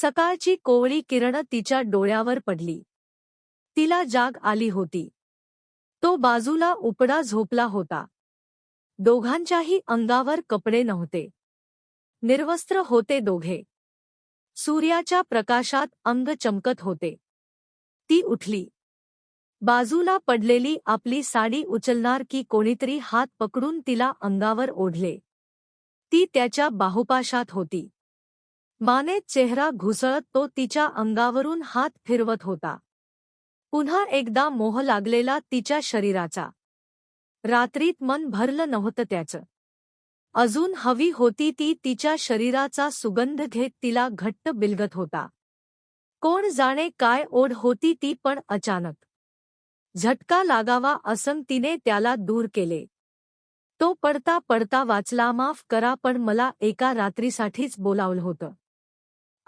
सकाळची कोवळी किरण तिच्या डोळ्यावर पडली. तिला जाग आली होती. तो बाजूला उपडा झोपला होता. दोघांच्याही अंगावर कपडे नव्हते. निर्वस्त्र होते दोघे. सूर्याच्या प्रकाशात अंग चमकत होते. ती उठली. बाजूला पडलेली आपली साडी उचलणार की कोणीतरी हात पकडून तिला अंगावर ओढले. ती त्याच्या बाहुपाशात होती. माने चेहरा घुसळत तो तिच्या अंगावरून हात फिरवत होता. पुन्हा एकदा मोह लागलेला तिच्या शरीराचा. रात्रीत मन भरलं नव्हतं त्याचं. अजून हवी होती ती तिच्या शरीराचा सुगंध घेत तिला घट्ट बिलगत होता. कोण जाणे काय ओढ होती ती पण अचानक. झटका लागावा असं तिने त्याला दूर केले. तो पडता पडता वाचला माफ करा पण मला एका रात्रीसाठीच बोलावलं होतं.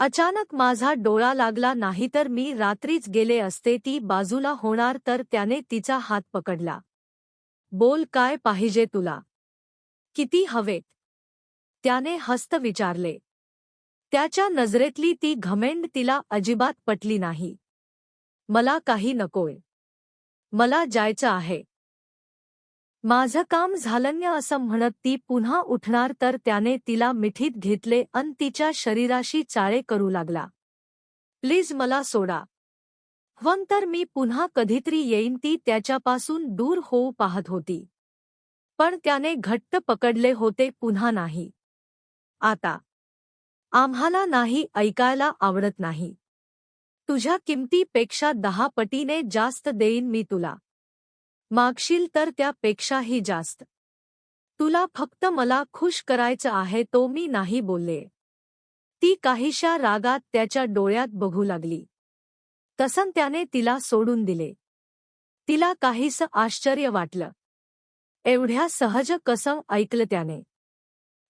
अचानक माझा डोळा लागला नाहीतर मी रात्रीच गेले असते ती बाजूला होणार तर त्याने तिचा हात पकडला. बोल काय पाहिजे तुला? किती हवेत? त्याने हस्त विचारले. त्याच्या नजरेतली ती घमेंड तिला अजिबात पटली नाही. मला काही नकोय. मला जायचं आहे. माझं काम झालन्य असं म्हणत ती पुन्हा उठणार तर त्याने तिला मिठीत घेतले अन तिच्या शरीराशी चाळे करू लागला. प्लीज मला सोडा. वन तर मी पुन्हा कधीतरी येईन ती त्याच्यापासून दूर होऊ पाहत होती. पण त्याने घट्ट पकडले होते पुन्हा नाही. आता आम्हाला नाही ऐकायला आवडत नाही. तुझ्या किमतीपेक्षा दहा पटीने जास्त देईन मी तुला. मागशील तर त्यापेक्षाही जास्त. तुला फक्त मला खुश करायचं आहे तो मी नाही बोलले. ती काहीशा रागात त्याच्या डोळ्यात बघू लागली. तसन त्याने तिला सोडून दिले. तिला काहीस आश्चर्य वाटलं. एवढ्या सहज कसं ऐकलं त्याने.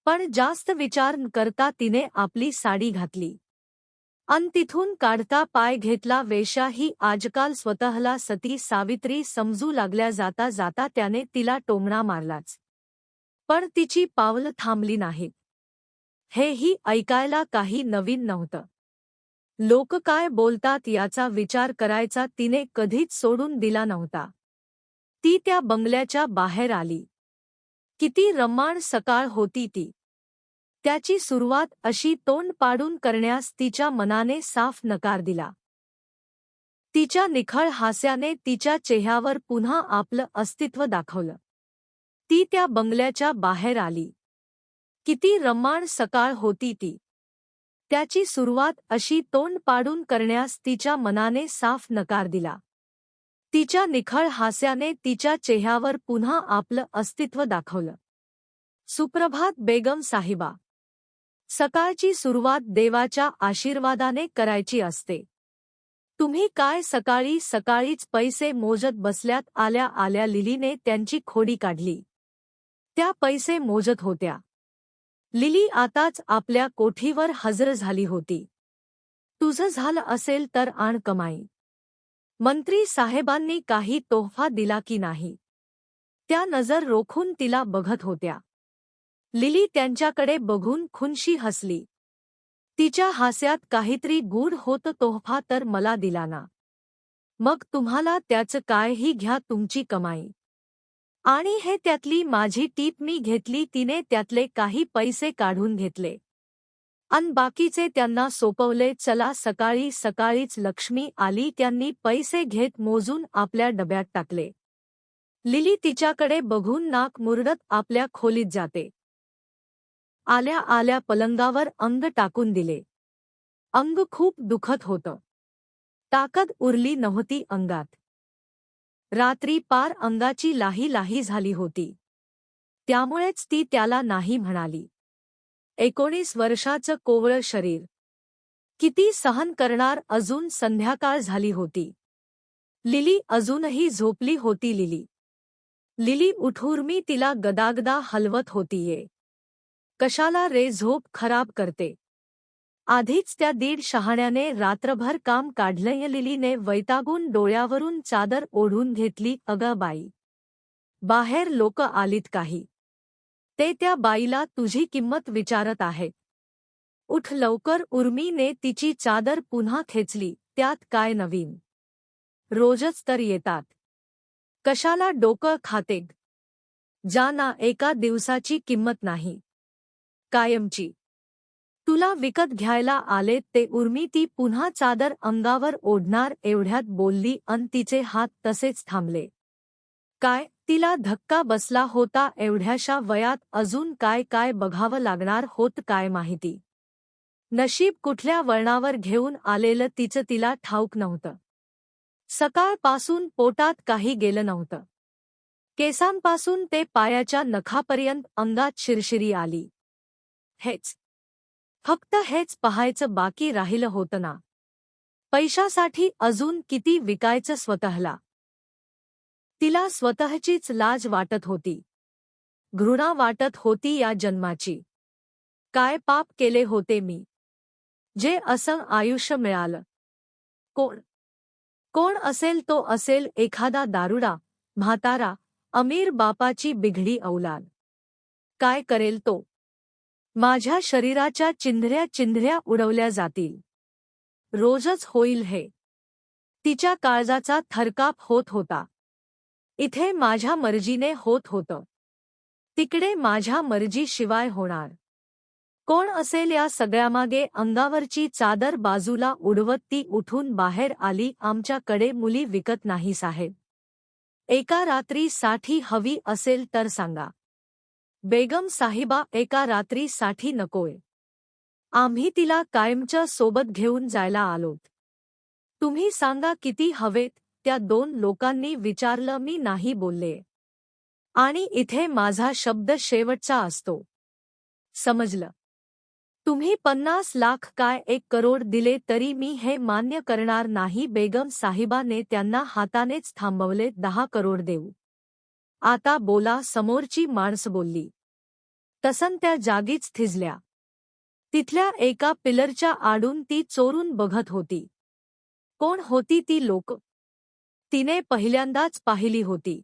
पण जास्त विचार करता तिने आपली साडी घातली. अन तिथून काढता पाय घेतला वेशा ही आजकाल स्वतःला सती सावित्री समजू लागल्या जाता जाता त्याने तिला टोमणा मारलाच. पण तिची पावलं थांबली नाहीत. हेही ऐकायला काही नवीन नव्हतं. लोक काय बोलतात याचा विचार करायचा तिने कधीच सोडून दिला नव्हता. ती त्या बंगल्याच्या बाहेर आली. किती रम्माण सकाळ होती ती. त्याची सुरुवात अशी तोंड पाडून करण्यास तिच्या मनाने साफ नकार दिला. तिच्या निखळ हास्याने तिच्या चेहऱ्यावर पुन्हा आपलं अस्तित्व दाखवलं. ती त्या बंगल्याच्या बाहेर आली. किती रम्माण सकाळ होती ती. त्याची सुरुवात अशी तोंड पाडून करण्यास तिच्या मनाने साफ नकार दिला. तिच्या निखळ हास्याने तिच्या चेहऱ्यावर पुन्हा आपलं अस्तित्व दाखवलं. सुप्रभात बेगम साहिबा. सकाळची सुरुवात देवाच्या आशीर्वादाने करायची असते. तुम्ही काय सकाळी सकाळीच पैसे मोजत बसल्यात आल्या आल्या लिलीने त्यांची खोडी काढली. त्या पैसे मोजत होत्या. लिली आताच आपल्या कोठीवर हजर झाली होती. तुझं झालं असेल तर आण कमाई. मंत्री साहेबांनी काही तोहफा दिला की नाही. त्या नजर रोखून तिला बघत होत्या. लिली त्यांच्याकडे बघून खुनशी हसली. तिच्या हास्यात काहीतरी गूढ होत तोहफा तर मला दिला ना. मग तुम्हाला त्याचं कायही घ्या तुमची कमाई. आणि हे त्यातली माझी टीप मी घेतली तिने त्यातले काही पैसे काढून घेतले. अन बाकीचे त्यांना सोपवले चला सकाळी सकाळीच लक्ष्मी आली त्यांनी पैसे घेत मोजून आपल्या डब्यात टाकले. लिली तिच्याकडे बघून नाक मुरडत आपल्या खोलीत जाते. आल्या आल्या पलंगावर अंग टाकून दिले. अंग खूप दुखत होतं. ताकद उरली नव्हती अंगात. रात्री पार अंगाची लाही लाही झाली होती. त्यामुळेच ती त्याला नाही म्हणाली. एकोणीस वर्षाचं कोवळं शरीर. किती सहन करणार अजून संध्याकाळ झाली होती. लिली अजूनही झोपली होती लिली. लिली उठूर्मी तिला गदागदा हलवत होतीये. कशाला रे झोप खराब करते? आधीच त्या दीड शहाण्याने रात्रभर काम काढलंय लिलीने वैतागून डोळ्यावरून चादर ओढून घेतली अगं बाई बाहेर लोक आलीत काही. ते त्या बाईला तुझी किंमत विचारत आहेत. उठ लवकर उर्मीने तिची चादर पुन्हा खेचली त्यात काय नवीन? रोजच तर येतात. कशाला डोकं खातेग? जाना एका दिवसाची किंमत नाही. कायमची. तुला विकत घ्यायला आले ते उर्मी ती पुन्हा चादर अंगावर ओढणार एवढ्यात बोलली अन तिचे हात तसेच थांबले. काय तिला धक्का बसला होता एवढ्याशा वयात अजून काय काय बघावं लागणार होत काय माहिती. नशीब कुठल्या वळणावर घेऊन आलेलं तिचं तिला ठाऊक नव्हतं. सकाळपासून पोटात काही गेलं नव्हतं. केसांपासून ते पायाच्या नखापर्यंत अंगात शिरशिरी आली. हेच. फक्त हेच पहायचं बाकी राहिलं होतं ना. पैशासाठी अजून किती विकायचं स्वतःला. तिला स्वतःचीच लाज वाटत होती. घृणा वाटत होती या जन्माची. काय पाप केले होते मी. जे असं आयुष्य मिळालं. कोण? कोण असेल तो असेल एखादा दारुडा म्हातारा अमीर बापाची बिघडी औलाद. काय करेल तो? माझ्या शरीराच्या चिंधऱ्या चिंधऱ्या उडवल्या जातील. रोजच होईल हे. तिच्या काळजाचा थरकाप होत होता. इथे माझ्या मर्जीने होत होतं. तिकडे माझ्या मर्जीशिवाय होणार. कोण असेल या सगळ्यामागे अंगावरची चादर बाजूला उडवत ती उठून बाहेर आली आमच्याकडे मुली विकत नाही साहेब. एका रात्रीसाठी हवी असेल तर सांगा. बेगम साहिबा एका रात्रीसाठी नकोय. आम्ही तिला कायमच्या सोबत घेऊन जायला आलोत. तुम्ही सांगा किती हवेत त्या दोन लोकांनी विचारलं मी नाही बोलले. आणि इथे माझा शब्द शेवटचा असतो. समजलं. तुम्ही पन्नास लाख काय एक करोड दिले तरी मी हे मान्य करणार नाही बेगम साहिबाने त्यांना हातानेच थांबवले दहा करोड देऊ. आता बोला समोरची माणस बोलली. तसन त्या जागीच थिजल्या. तिथल्या एका पिलरच्या आडून ती चोरून बघत होती. कोण होती ती लोक? तिने पहिल्यांदाच पाहिली होती.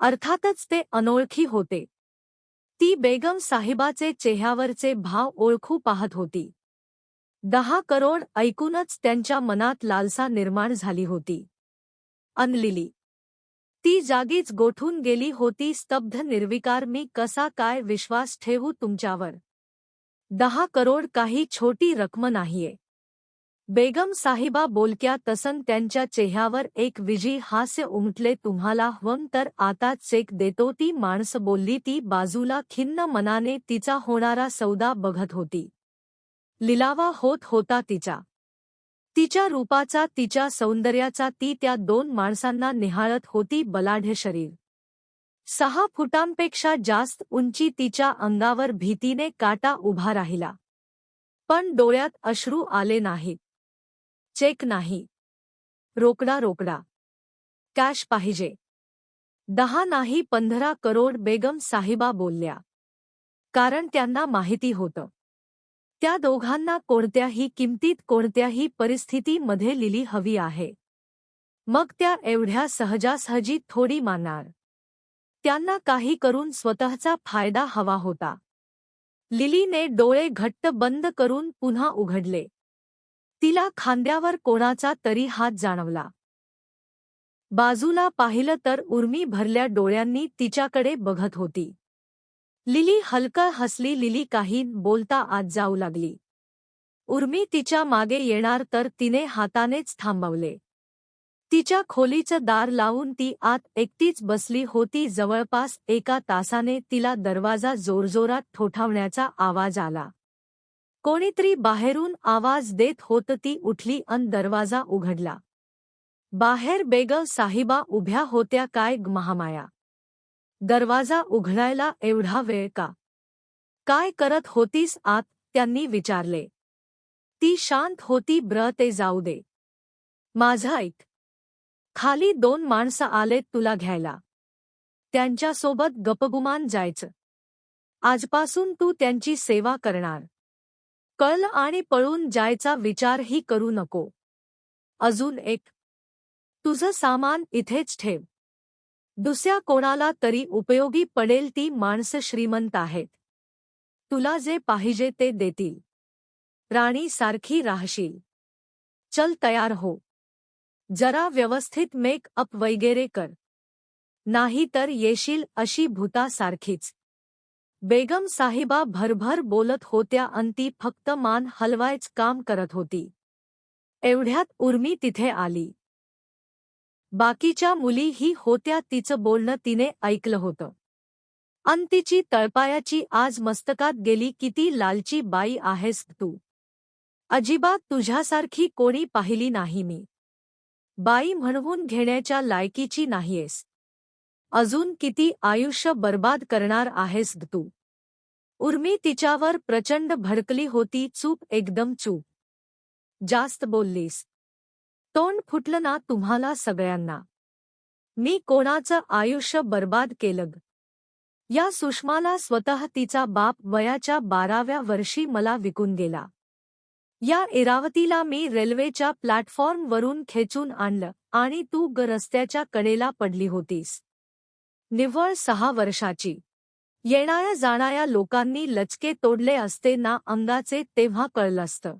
अर्थातच ते अनोळखी होते. ती बेगम साहिबाचे चेह्यावरचे भाव ओळखू पाहत होती. दहा करोड ऐकूनच त्यांच्या मनात लालसा निर्माण झाली होती. अनलिली. ती जागीच गोठून गेली होती स्तब्ध निर्विकार मी कसा काय विश्वास ठेवू तुमच्यावर? दहा करोड काही छोटी रक्म नाहीये. बेगम साहिबा बोलक्या तसन त्यांच्या चेह्यावर एक विजी हास्य उमटले तुम्हाला हवं तर आता चेक देतो ती माणस बोलली ती बाजूला खिन्न मनाने तिचा होणारा सौदा बघत होती. लिलावा होत होता तिचा. तिच्या रूपाचा तिच्या सौंदर्याचा ती त्या दोन माणसांना निहाळत होती बलाढ्य शरीर. सहा फुटांपेक्षा जास्त उंची तिच्या अंगावर भीतीने काटा उभा राहिला. पण डोळ्यात अश्रू आले नाहीत. चेक नाही. रोकडा रोकडा. कॅश पाहिजे. दहा नाही पंधरा करोड बेगम साहिबा बोलल्या. कारण त्यांना माहिती होतं. त्या दोघांना कोणत्याही किमतीत कोणत्याही परिस्थितीमध्ये लिली हवी आहे. मग त्या एवढ्या सहजासहजी थोडी मानणार त्यांना काही करून स्वतःचा फायदा हवा होता. लिलीने डोळे घट्ट बंद करून पुन्हा उघडले. तिला खांद्यावर कोणाचा तरी हात जाणवला. बाजूला पाहिलं तर उर्मी भरल्या डोळ्यांनी तिच्याकडे बघत होती. लिली हलकं हसली लिली काही बोलता आत जाऊ लागली. उर्मी तिच्यामागे येणार तर तिने हातानेच थांबवले. तिच्या खोलीचं दार लावून ती आत एकटीच बसली होती जवळपास एका तासाने तिला दरवाजा जोरजोरात ठोठावण्याचा आवाज आला. कोणीतरी बाहेरून आवाज देत होत ती उठली अन दरवाजा उघडला. बाहेर बेगव साहिबा उभ्या होत्या काय महामाया. दरवाजा उघडायला एवढा वेळ का? काय करत होतीस आत? त्यांनी विचारले. ती शांत होती ब्र ते जाऊ दे. माझा ऐक. खाली दोन माणसं आलेत तुला घ्यायला. त्यांच्यासोबत गपगुमान जायचं. आजपासून तू त्यांची सेवा करणार. कळलं आणि पळून जायचा विचारही करू नको. अजून एक. तुझं सामान इथेच ठेव. दुसऱ्या कोणाला तरी उपयोगी पडेल ती माणसं श्रीमंत आहेत. तुला जे पाहिजे ते देतील. राणी सारखी राहशील. चल तयार हो. जरा व्यवस्थित मेक अप वगैरे कर. नाही तर येशील अशी भूतासारखीच. बेगम साहिबा भरभर बोलत होत्या अन ती फक्त मान हलवायच काम करत होती. एवढ्यात उर्मी तिथे आली. बाकीच्या मुलीही होत्या तिचं बोलणं तिने ऐकलं होतं. अन तिची तळपायाची आज मस्तकात गेली किती लालची बाई आहेस तू. अजिबात तुझ्यासारखी कोणी पाहिली नाही मी. बाई म्हणवून घेण्याच्या लायकीची नाहीयेस. अजून किती आयुष्य बर्बाद करणार आहेस तू. उर्मी तिच्यावर प्रचंड भडकली होती चूप एकदम चूप. जास्त बोललीस. तोंड फुटलं ना तुम्हाला सगळ्यांना. मी कोणाचं आयुष्य बर्बाद केलं या सुषमाला स्वतः तिचा बाप वयाच्या बाराव्या वर्षी मला विकून गेला. या इरावतीला मी रेल्वेच्या प्लॅटफॉर्मवरून खेचून आणलं आणि तू ग रस्त्याच्या कडेला पडली होतीस. निव्वळ सहा वर्षाची. येणाऱ्या जाणाऱ्या लोकांनी लचके तोडले असते ना अंगाचे तेव्हा कळलं असतं.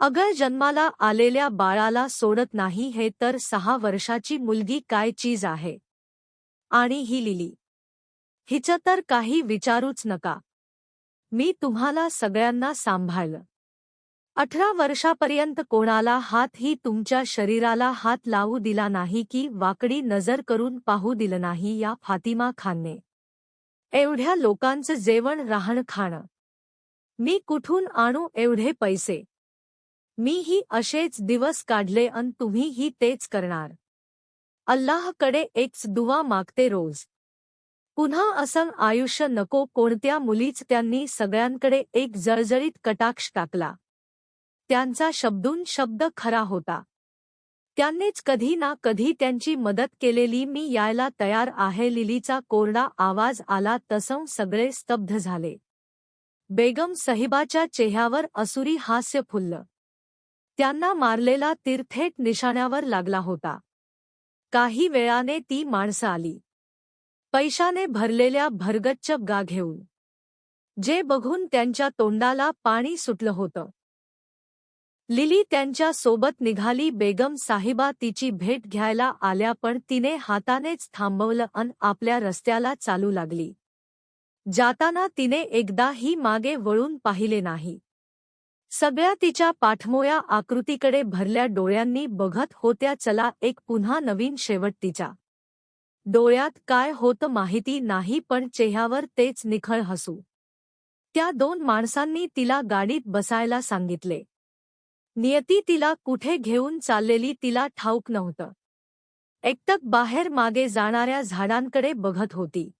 अगर जन्माला आलेल्या बाळाला सोडत नाही हे तर सहा वर्षाची मुलगी काय चीज आहे? आणि ही लिली. हिचं तर काही विचारूच नका. मी तुम्हाला सगळ्यांना सांभाळलं. अठरा वर्षापर्यंत कोणाला हातही तुमच्या शरीराला हात लावू दिला नाही की वाकडी नजर करून पाहू दिलं नाही या फातिमा खानने. एवढ्या लोकांचं जेवण राहण खाणं. मी कुठून आणू एवढे पैसे? मीही असेच दिवस काढले अन तुम्हीही तेच करणार. अल्लाहकडे एकच दुवा मागते रोज. पुन्हा असं आयुष्य नको कोणत्या मुलीच त्यांनी सगळ्यांकडे एक जळजळीत कटाक्ष टाकला. त्यांचा शब्दून शब्द खरा होता. त्यांनीच कधी ना कधी त्यांची मदत केलेली मी यायला तयार आहे लिलीचा कोरडा आवाज आला तसं सगळे स्तब्ध झाले. बेगम सहिबाच्या चेह्यावर असुरी हास्य फुललं. त्यांना मारलेला तीर्थेट निशाण्यावर लागला होता. काही वेळाने ती माणसं आली. पैशाने भरलेल्या भरगच्च गा घेऊन. जे बघून त्यांच्या तोंडाला पाणी सुटलं होतं. लिली त्यांच्यासोबत निघाली. बेगम साहिबा तिची भेट घ्यायला आल्या पण तिने हातानेच थांबवलं अन आपल्या रस्त्याला चालू लागली. जाताना तिने एकदाही मागे वळून पाहिले नाही. सगळ्या तिच्या पाठमोया आकृतीकडे भरल्या डोळ्यांनी बघत होत्या चला एक पुन्हा नवीन शेवट तिच्या डोळ्यात काय होतं माहिती नाही पण चेह्यावर तेच निखळ हसू. त्या दोन माणसांनी तिला गाडीत बसायला सांगितले. नियती तिला कुठे घेऊन चाललेली तिला ठाऊक नव्हतं. एकटक बाहेर मागे जाणाऱ्या झाडांकडे बघत होती.